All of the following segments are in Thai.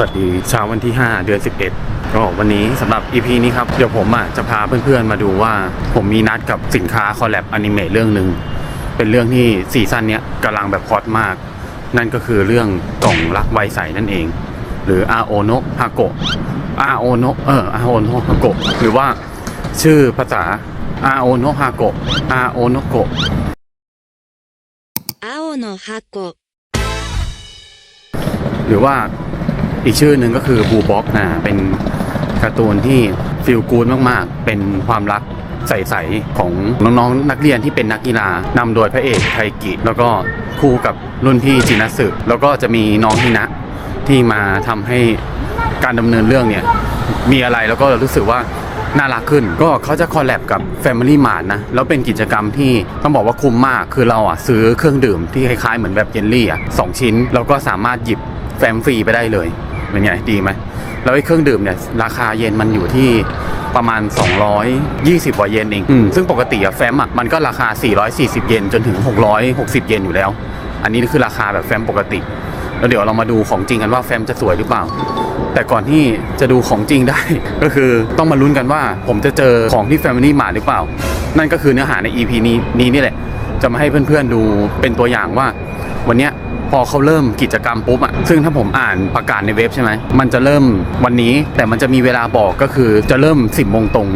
วัสดีเช้าวันที่ 5 เดือน 11 ก็วันนี้สำหรับ EP นี้ครับ เดี๋ยวผมอะจะพาเพื่อนๆมาดูว่า ผมมีนัดกับสินค้าคอลแลบอนิเมะเรื่องหนึ่งเป็นเรื่องที่ซีซั่นเนี้ยกำลังแบบฮอตมาก นั่นก็คือเรื่องกล่องรักไวใสนั่นเอง หรืออาโอโนะฮาโกะอาโอโนะเอออาโอโนะฮาโกะหรือว่าชื่อภาษาอาโอโนะฮาโกะอาโอนะกอาโอโนะโกะหรือว่า อีกชื่อหนึ่งก็คือบูบ็อกนะเป็นการ์ตูนที่ฟิลกูดมากๆ เป็นความรักใสๆของน้องๆ นักเรียนที่เป็นนักกีฬานำโดยพระเอกไทกิแล้วก็คู่กับรุ่นพี่จินัสึแล้วก็จะมีน้องฮินะที่มาทำให้การดำเนินเรื่องเนี่ยมีอะไรแล้วก็รู้สึกว่าน่ารักขึ้นก็เขาจะคอลแลบกับ Family Mart นะ แล้วเป็นกิจกรรมที่ต้องบอกว่าคุ้มมากคือเราอะซื้อเครื่องดื่มที่คล้ายๆเหมือนแบบเยลลี่อะสองชิ้น แล้วก็สามารถหยิบแฟมฟรีไปได้เลย เป็นไงดีไหมแล้วไอ้เครื่องดื่มเนี่ยราคาเยนมันอยู่ที่ประมาณ 220กว่าเยนเองอืมซึ่งปกติอะแฟมอะมันก็ราคา 440 เยนจนถึง 660 เยนอยู่แล้ว อันนี้คือราคาแบบแฟมปกติ แล้วเดี๋ยวเรามาดูของจริงกันว่าแฟมจะสวยหรือเปล่า แต่ก่อนที่จะดูของจริงได้ ก็คือต้องมาลุ้นกันว่า ผมจะเจอของที่ Family Mart หรือเปล่า นั่นก็คือเนื้อหาใน EP นี้นี้นี่แหละ จะมาให้เพื่อนๆดูเป็นตัวอย่างว่า วันเนี้ย พอเขาเริ่มกิจกรรมปุ๊บอะซึ่งถ้าผมอ่านประกาศในเว็บใช่ไหมมันจะเริ่มวันนี้แต่มันจะมีเวลาบอกก็คือจะเริ่ม 10โมงตรง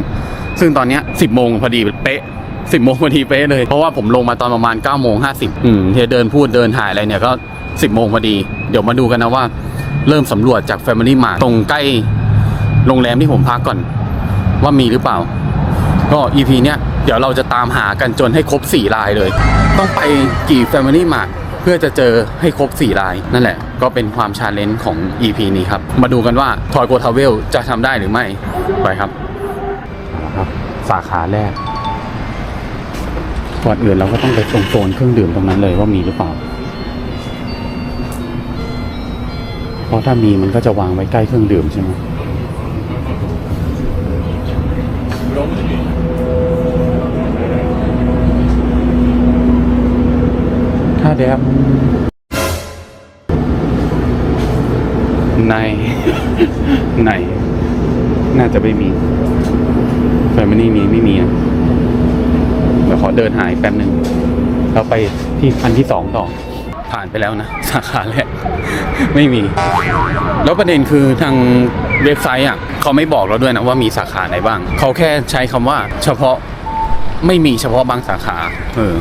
ซึ่งตอนเนี้ย10โมงพอดีเป๊ะ10โมงพอดีเป๊ะเลย เพราะว่าผมลงมาตอนประมาณ9โมง50อืมที่เดินพูดเดินถ่ายอะไรเนี่ยก็ 10โมงพอดี เดี๋ยวมาดูกันนะว่า เริ่มสำรวจจาก Family Mart ตรงใกล้โรงแรมที่ผมพักก่อน ว่ามีหรือเปล่า ก็ EP เนี้ยเดี๋ยวเราจะตามหากันจนให้ครบ4ลายเลย ต้องไปกี่ Family Mart เพื่อจะเจอให้ครบ4ลาย นั่นแหละ ก็เป็นความชาเลนจ์ของ EP นี้ครับ มาดูกันว่าทอยโกทาเวลจะทำได้หรือไม่ ไปครับครับ สาขาแรกก่อนอื่นเราก็ต้องไปตรงโซนเครื่องดื่มตรงนั้นเลยว่ามีหรือเปล่า เพราะถ้ามีมันก็จะวางไว้ใกล้เครื่องดื่มใช่ไหม ถ้าแดมใน ใน น่าจะไม่มีแฟมิลี่มีไม่มีนะเดี๋ยวขอเดินหายแป๊บหนึ่งเราไปที่อันที่สองต่อ ผ่านไปแล้วนะ สาขาแรก ไม่มี แล้วประเด็นคือทางเว็บไซต์อะ เขาไม่บอกเราด้วยนะว่ามีสาขาไหนบ้าง เขาแค่ใช้คำว่า เฉพาะไม่มีเฉพาะบางสาขา เออ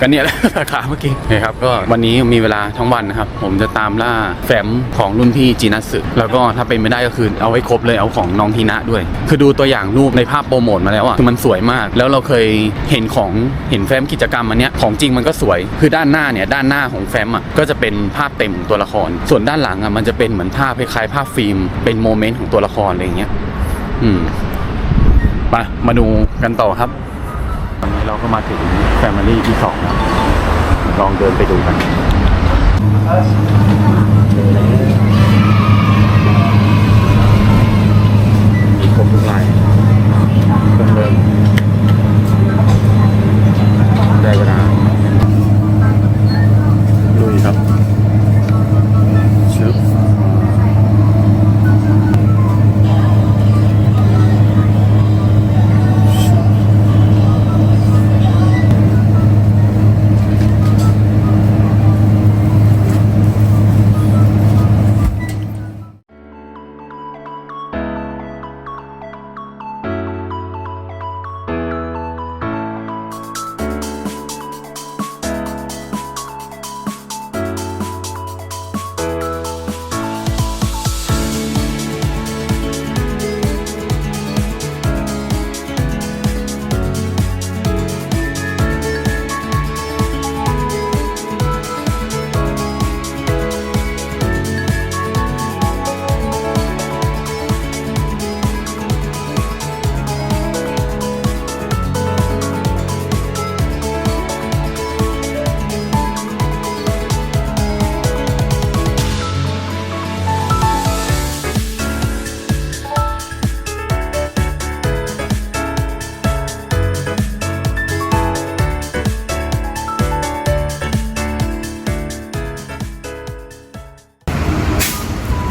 กันเนี่ยแหละสาขาเมื่อกี้นะครับก็วันนี้มีเวลาทั้งวันนะครับ ผมจะตามล่าแฟ้มของรุ่นพี่จีนัสสึแล้วก็ถ้าเป็นไม่ได้ก็คือเอาให้ครบเลยเอาของน้องทีนะด้วย คือดูตัวอย่างรูปในภาพโปรโมทมาแล้วอะคือมันสวยมาก แล้วเราเคยเห็นของเห็นแฟ้มกิจกรรมอันเนี้ยของจริงมันก็สวย คือด้านหน้าเนี่ยด้านหน้าของแฟ้มอะก็จะเป็นภาพเต็มของตัวละคร ส่วนด้านหลังอะมันจะเป็นเหมือนภาพคล้ายๆภาพฟิล์มเป็นโมเมนต์ของตัวละครอะไรอย่างเงี้ยอืมไปมาดูกันต่อครับ ตอนนี้เราก็มาถึงแฟมิลี่ที่สองแล้วลองเดินไปดูกันมีครบทุกลายเริ่มเริ่ม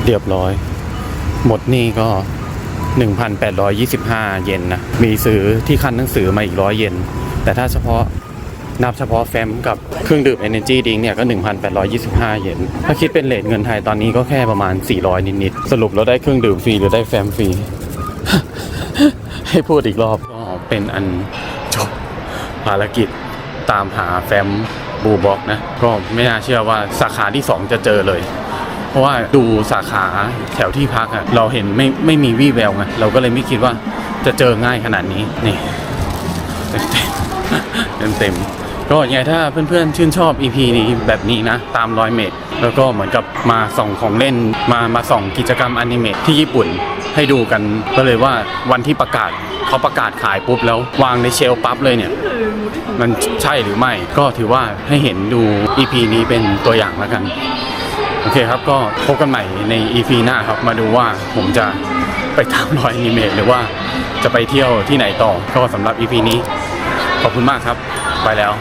เรียบร้อย หมดนี่ก็ 1,825 เยนนะ มีซื้อที่คันหนังสือมาอีกร้อยเยน แต่ถ้าเฉพาะนับเฉพาะแฟมกับเครื่องดื่ม Energy Drink เนี่ยก็ 1,825 เยน ถ้าคิดเป็นเลทเงินไทยตอนนี้ก็แค่ประมาณ 400 นิดๆ สรุปเราได้เครื่องดื่มฟรีหรือได้แฟมฟรี ให้พูดอีกรอบก็เป็นอันจบภารกิจตามหาแฟมบูบ็อกนะ ก็ไม่น่าเชื่อว่าสาขาที่ 2 จะเจอเลย เพราะว่าดูสาขาแถวที่พักอะเราเห็นไม่ไม่มีวี่แววไงเราก็เลยไม่คิดว่าจะเจอง่ายขนาดนี้นี่เต็มเต็มก็ยังไงถ้าเพื่อนๆชื่นชอบ EP นี้แบบนี้นะ ตามรอยเมดแล้วก็เหมือนกับมาส่องของเล่นมามาส่องกิจกรรมอนิเมะที่ญี่ปุ่นให้ดูกันก็เลยว่าวันที่ประกาศเขาประกาศขายปุ๊บแล้ววางในเชลปั๊บเลยเนี่ย มันใช่หรือไม่ก็ถือว่าให้เห็นดู EP นี้เป็นตัวอย่างแล้วกัน โอเคครับก็พบกันใหม่ใน EP หน้าครับ มาดูว่าผมจะไปตามรอยอนิเมะหรือว่าจะไปเที่ยวที่ไหนต่อก็สำหรับ EP นี้ ขอบคุณมากครับ ไปแล้ว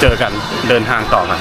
เจอกันเดินทางต่อกัน